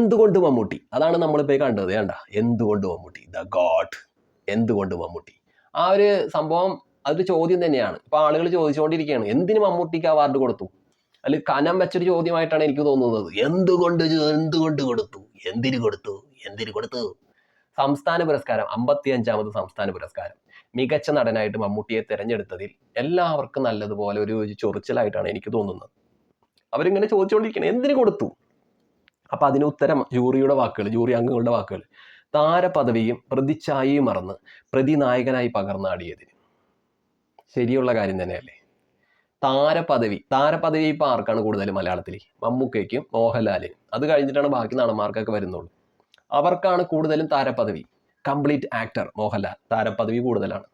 എന്തുകൊണ്ട് മമ്മൂട്ടി? അതാണ് നമ്മളിപ്പോൾ കണ്ടത് വേണ്ട എന്തുകൊണ്ട് മമ്മൂട്ടി? ദ ഗോഡ് എന്തുകൊണ്ട് മമ്മൂട്ടി? ആ ഒരു സംഭവം അതൊരു ചോദ്യം തന്നെയാണ്. ഇപ്പൊ ആളുകൾ ചോദിച്ചുകൊണ്ടിരിക്കുകയാണ് എന്തിന് മമ്മൂട്ടിക്ക് അവാർഡ് കൊടുത്തു? അതിൽ കനം വെച്ചൊരു ചോദ്യമായിട്ടാണ് എനിക്ക് തോന്നുന്നത്. എന്തുകൊണ്ട് എന്തുകൊണ്ട് കൊടുത്തു? എന്തിന് കൊടുത്തു? എന്തിന് കൊടുത്തു? സംസ്ഥാന പുരസ്കാരം അമ്പത്തി അഞ്ചാമത് സംസ്ഥാന പുരസ്കാരം. മികച്ച നടനായിട്ട് മമ്മൂട്ടിയെ തിരഞ്ഞെടുത്തതിൽ എല്ലാവർക്കും നല്ലതുപോലെ ഒരു ചൊറിച്ചിലായിട്ടാണ് എനിക്ക് തോന്നുന്നത്. അവരിങ്ങനെ ചോദിച്ചുകൊണ്ടിരിക്കണം എന്തിന് കൊടുത്തു? അപ്പൊ അതിന് ഉത്തരം ജൂറിയുടെ വാക്കുകൾ ജൂറി അംഗങ്ങളുടെ വാക്കുകൾ. താരപദവിയും പ്രതിച്ഛായയും മറന്ന് പ്രതിനായകനായി പകർന്നാടിയതിന് ശരിയുള്ള കാര്യം തന്നെയല്ലേ? താരപദവി താരപദവി ഇപ്പം ആർക്കാണ് കൂടുതൽ മലയാളത്തിൽ മമ്മൂക്കയ്ക്കും മോഹൻലാലിനും. അത് കഴിഞ്ഞിട്ടാണ് ബാക്കി നടന്മാർക്കൊക്കെ വരുന്നുള്ളൂ. അവർക്കാണ് കൂടുതലും താരപദവി. കംപ്ലീറ്റ് ആക്ടർ മോഹൻലാൽ താരപദവി കൂടുതലാണ്.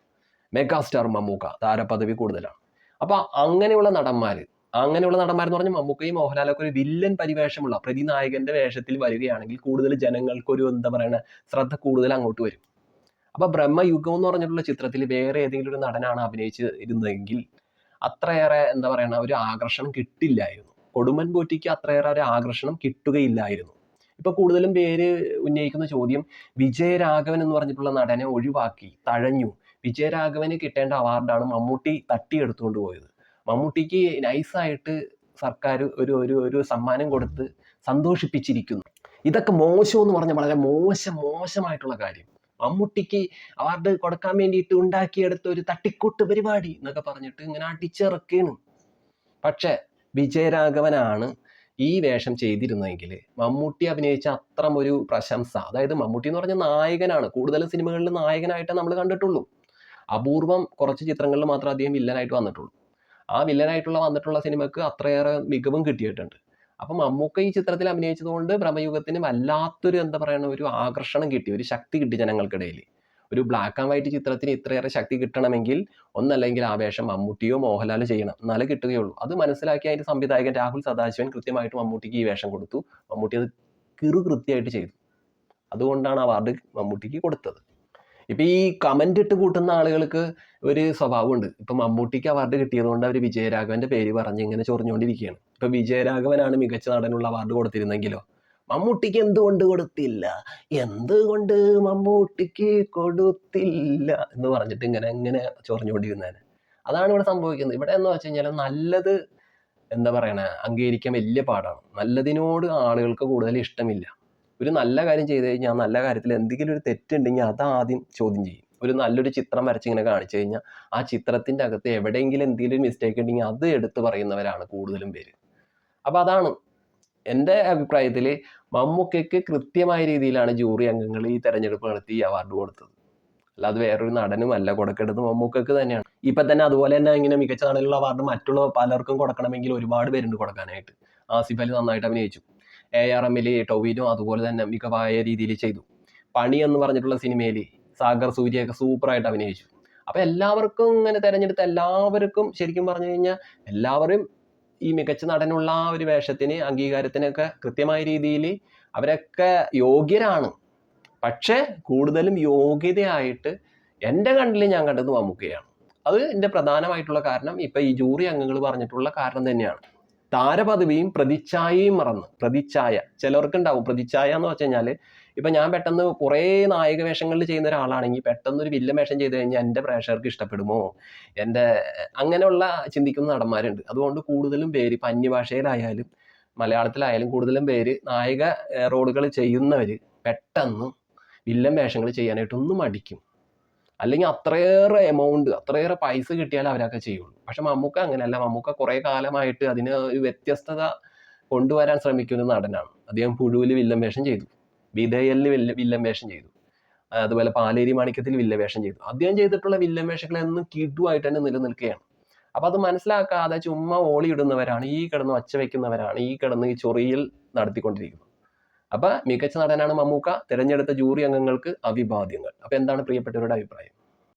മെഗാസ്റ്റാർ മമ്മൂക്ക താരപദവി കൂടുതലാണ്. അപ്പോൾ അങ്ങനെയുള്ള നടന്മാർ അങ്ങനെയുള്ള നടന്മാരെന്ന് പറഞ്ഞാൽ മമ്മൂക്കയും മോഹൻലാലൊക്കെ ഒരു വില്ലൻ പരിവേഷമുള്ള പ്രതിനായകന്റെ വേഷത്തിൽ വരികയാണെങ്കിൽ കൂടുതൽ ജനങ്ങൾക്കൊരു എന്താ പറയുക ശ്രദ്ധ കൂടുതൽ അങ്ങോട്ട് വരും. അപ്പൊ ബ്രഹ്മയുഗം എന്ന് പറഞ്ഞിട്ടുള്ള ചിത്രത്തിൽ വേറെ ഏതെങ്കിലും ഒരു നടനാണ് അഭിനയിച്ച് ഇരുന്നതെങ്കിൽ അത്രയേറെ എന്താ പറയുക ഒരു ആകർഷണം കിട്ടില്ലായിരുന്നു. കൊടുമൻ പോറ്റിക്ക് അത്രയേറെ ഒരു ആകർഷണം കിട്ടുകയില്ലായിരുന്നു. ഇപ്പൊ കൂടുതലും പേര് ഉന്നയിക്കുന്ന ചോദ്യം വിജയരാഘവൻ എന്ന് പറഞ്ഞിട്ടുള്ള നടനെ ഒഴിവാക്കി തഴഞ്ഞു. വിജയരാഘവന് കിട്ടേണ്ട അവാർഡാണ് മമ്മൂട്ടി തട്ടിയെടുത്തുകൊണ്ട് പോയത്. മമ്മൂട്ടിക്ക് നൈസായിട്ട് സർക്കാർ ഒരു ഒരു ഒരു സമ്മാനം കൊടുത്ത് സന്തോഷിപ്പിച്ചിരിക്കുന്നു. ഇതൊക്കെ മോശം എന്ന് പറഞ്ഞാൽ വളരെ മോശം മോശമായിട്ടുള്ള കാര്യം. മമ്മൂട്ടിക്ക് അവാർഡ് കൊടുക്കാൻ വേണ്ടിയിട്ട് ഉണ്ടാക്കിയെടുത്ത ഒരു തട്ടിക്കൂട്ട് പരിപാടി എന്നൊക്കെ പറഞ്ഞിട്ട് ഇങ്ങനെ അടിച്ചിറക്കാണ്. പക്ഷെ വിജയരാഘവനാണ് ഈ വേഷം ചെയ്തിരുന്നെങ്കിൽ മമ്മൂട്ടി അഭിനയിച്ച അത്രം ഒരു പ്രശംസ അതായത് മമ്മൂട്ടി എന്ന് പറഞ്ഞ നായകനാണ്. കൂടുതൽ സിനിമകളിൽ നായകനായിട്ടേ നമ്മൾ കണ്ടിട്ടുള്ളൂ. അപൂർവം കുറച്ച് ചിത്രങ്ങളിൽ മാത്രം അദ്ദേഹം വില്ലനായിട്ട് വന്നിട്ടുള്ളൂ. ആ വില്ലനായിട്ടുള്ള വന്നിട്ടുള്ള സിനിമക്ക് അത്രയേറെ മികവും കിട്ടിയിട്ടുണ്ട്. അപ്പൊ മമ്മൂക്ക ഈ ചിത്രത്തിൽ അഭിനയിച്ചതുകൊണ്ട് ബ്രഹ്മയുഗത്തിന് വല്ലാത്തൊരു എന്താ പറയുക ഒരു ആകർഷണം കിട്ടി ഒരു ശക്തി കിട്ടി ജനങ്ങൾക്കിടയിൽ ഒരു ബ്ലാക്ക് ആൻഡ് വൈറ്റ് ചിത്രത്തിന് ഇത്രയേറെ ശക്തി കിട്ടണമെങ്കിൽ ഒന്നല്ലെങ്കിൽ ആ വേഷം മമ്മൂട്ടിയോ മോഹൻലാലോ ചെയ്യണം. എന്നാലേ കിട്ടുകയുള്ളൂ. അത് മനസ്സിലാക്കി അതിന്റെ സംവിധായകൻ രാഹുൽ സദാശിവൻ കൃത്യമായിട്ട് മമ്മൂട്ടിക്ക് ഈ വേഷം കൊടുത്തു. മമ്മൂട്ടി അത് കിറു കൃത്യമായിട്ട് ചെയ്തു. അതുകൊണ്ടാണ് അവാർഡ് മമ്മൂട്ടിക്ക് കൊടുത്തത്. ഇപ്പൊ ഈ കമന്റ് ഇട്ട് കൂട്ടുന്ന ആളുകൾക്ക് ഒരു സ്വഭാവമുണ്ട്. ഇപ്പൊ മമ്മൂട്ടിക്ക് അവാർഡ് കിട്ടിയതുകൊണ്ട് അവർ വിജയരാഘവന്റെ പേര് പറഞ്ഞ് ഇങ്ങനെ ചൊറിഞ്ഞുകൊണ്ടിരിക്കുകയാണ് ഇപ്പൊ വിജയരാഘവനാണ് മികച്ച നടനുള്ള അവാർഡ് കൊടുത്തിരുന്നെങ്കിലോ? മമ്മൂട്ടിക്ക് എന്തുകൊണ്ട് കൊടുത്തില്ല? എന്തുകൊണ്ട് മമ്മൂട്ടിക്ക് കൊടുത്തില്ല? എന്ന് പറഞ്ഞിട്ട് ഇങ്ങനെ ഇങ്ങനെ ചൊറിഞ്ഞുകൊണ്ടിരുന്നേനെ അതാണ് ഇവിടെ സംഭവിക്കുന്നത്. ഇവിടെ എന്ന് വെച്ച് കഴിഞ്ഞാൽ നല്ലത് എന്താ പറയണേ? അംഗീകരിക്കാൻ വലിയ പാടാണ്. നല്ലതിനോട് ആളുകൾക്ക് കൂടുതൽ ഇഷ്ടമില്ല. ഒരു നല്ല കാര്യം ചെയ്തു കഴിഞ്ഞാൽ ആ നല്ല കാര്യത്തിൽ എന്തെങ്കിലും ഒരു തെറ്റുണ്ടെങ്കിൽ അത് ആദ്യം ചോദ്യം ചെയ്യും. ഒരു നല്ലൊരു ചിത്രം വരച്ചിങ്ങനെ കാണിച്ചു കഴിഞ്ഞാൽ ആ ചിത്രത്തിന്റെ അകത്ത് എവിടെയെങ്കിലും എന്തെങ്കിലും മിസ്റ്റേക്ക് ഉണ്ടെങ്കിൽ അത് എടുത്ത് പറയുന്നവരാണ് കൂടുതലും പേര്. അപ്പോൾ അതാണ് എന്റെ അഭിപ്രായത്തിൽ മമ്മൂക്കയ്ക്ക് കൃത്യമായ രീതിയിലാണ് ജൂറി അംഗങ്ങൾ ഈ തെരഞ്ഞെടുപ്പ് നടത്തി ഈ അവാർഡ് കൊടുത്തത്. അല്ലാതെ വേറൊരു നടനും അല്ല കൊടുക്കേണ്ടത് മമ്മൂക്കയ്ക്ക് തന്നെയാണ്. ഇപ്പൊ തന്നെ അതുപോലെ തന്നെ ഇങ്ങനെ മികച്ച നടനുള്ള അവാർഡ് മറ്റുള്ള പലർക്കും കൊടുക്കണമെങ്കിൽ ഒരുപാട് പേരുണ്ട് കൊടുക്കാനായിട്ട്. ആസിഫ് അലി നന്നായിട്ട് അഭിനയിച്ചു. എ ആർ എമ്മിൽ ടൊവിനോ അതുപോലെ തന്നെ മികവായ രീതിയിൽ ചെയ്തു. പണി എന്ന് പറഞ്ഞിട്ടുള്ള സിനിമയിൽ സാഗർ സൂര്യയൊക്കെ സൂപ്പറായിട്ട് അഭിനയിച്ചു. അപ്പോൾ എല്ലാവർക്കും ഇങ്ങനെ തിരഞ്ഞെടുത്ത എല്ലാവർക്കും ശരിക്കും പറഞ്ഞു കഴിഞ്ഞാൽ എല്ലാവരും ഈ മികച്ച നടനുള്ള ആ ഒരു വേഷത്തിന് അംഗീകാരത്തിനൊക്കെ കൃത്യമായ രീതിയിൽ അവരൊക്കെ യോഗ്യരാണ്. പക്ഷേ കൂടുതലും യോഗ്യതയായിട്ട് എന്റെ കണ്ടിൽ ഞാൻ കണ്ടത് മമ്മൂക്കയാണ്. അത് എന്റെ പ്രധാനമായിട്ടുള്ള കാരണം ഇപ്പോ ഈ ജൂറി അംഗങ്ങൾ പറഞ്ഞിട്ടുള്ള കാരണം തന്നെയാണ്. താരപദവിയും പ്രതിച്ഛായയും മറന്ന്. പ്രതിച്ഛായ. ചിലർക്കുണ്ടാവും പ്രതിച്ഛായ എന്ന് വെച്ച് കഴിഞ്ഞാൽ ഇപ്പൊ ഞാൻ പെട്ടെന്ന് കുറേ നായക വേഷങ്ങളിൽ ചെയ്യുന്ന ഒരാളാണെങ്കിൽ പെട്ടെന്ന് ഒരു വില്ലൻ വേഷം ചെയ്ത് കഴിഞ്ഞാൽ എന്റെ പ്രേക്ഷകർക്ക് ഇഷ്ടപ്പെടുമോ? എന്റെ അങ്ങനെയുള്ള ചിന്തിക്കുന്ന നടന്മാരുണ്ട്. അതുകൊണ്ട് കൂടുതലും പേര് ഇപ്പൊ അന്യഭാഷയിലായാലും മലയാളത്തിലായാലും കൂടുതലും പേര് നായക റോളുകൾ ചെയ്യുന്നവർ പെട്ടെന്ന് വില്ലൻ വേഷങ്ങൾ ചെയ്യാനായിട്ടൊന്നും മടിക്കും. അല്ലെങ്കിൽ അത്രയേറെ എമൗണ്ട് അത്രയേറെ പൈസ കിട്ടിയാൽ അവരൊക്കെ ചെയ്യുള്ളൂ. പക്ഷെ മമ്മൂക്ക അങ്ങനെയല്ല. മമ്മൂക്ക കുറേ കാലമായിട്ട് അതിന് ഒരു വ്യത്യസ്തത കൊണ്ടുവരാൻ ശ്രമിക്കുന്ന നടനാണ്. അദ്ദേഹം പുഴുവിൽ വില്ലൻ വേഷം ചെയ്തു. വിധേയലിൽ വില്ല വില്ലൻ വേഷം ചെയ്തു. അതുപോലെ പാലേരി മാണിക്യത്തിൽ വില്ലൻ വേഷം ചെയ്തു. അദ്ദേഹം ചെയ്തിട്ടുള്ള വില്ലൻ വേഷങ്ങൾ എന്നും കിടുവായിട്ട് തന്നെ നിലനിൽക്കുകയാണ്. അപ്പോൾ അത് മനസ്സിലാക്കാതെ ചുമ്മാ ഓളി ഇടുന്നവരാണ് ഈ കിടന്ന് ഒച്ച വെക്കുന്നവരാണ് ഈ കിടന്ന് ഈ ചൊറിയിൽ നടത്തിക്കൊണ്ടിരിക്കുന്നത്. അപ്പൊ മികച്ച നടനാണ് മമ്മൂക്ക. തിരഞ്ഞെടുത്ത ജൂറി അംഗങ്ങൾക്ക് അഭിവാദ്യങ്ങൾ. അപ്പൊ എന്താണ് പ്രിയപ്പെട്ടവരുടെ അഭിപ്രായം?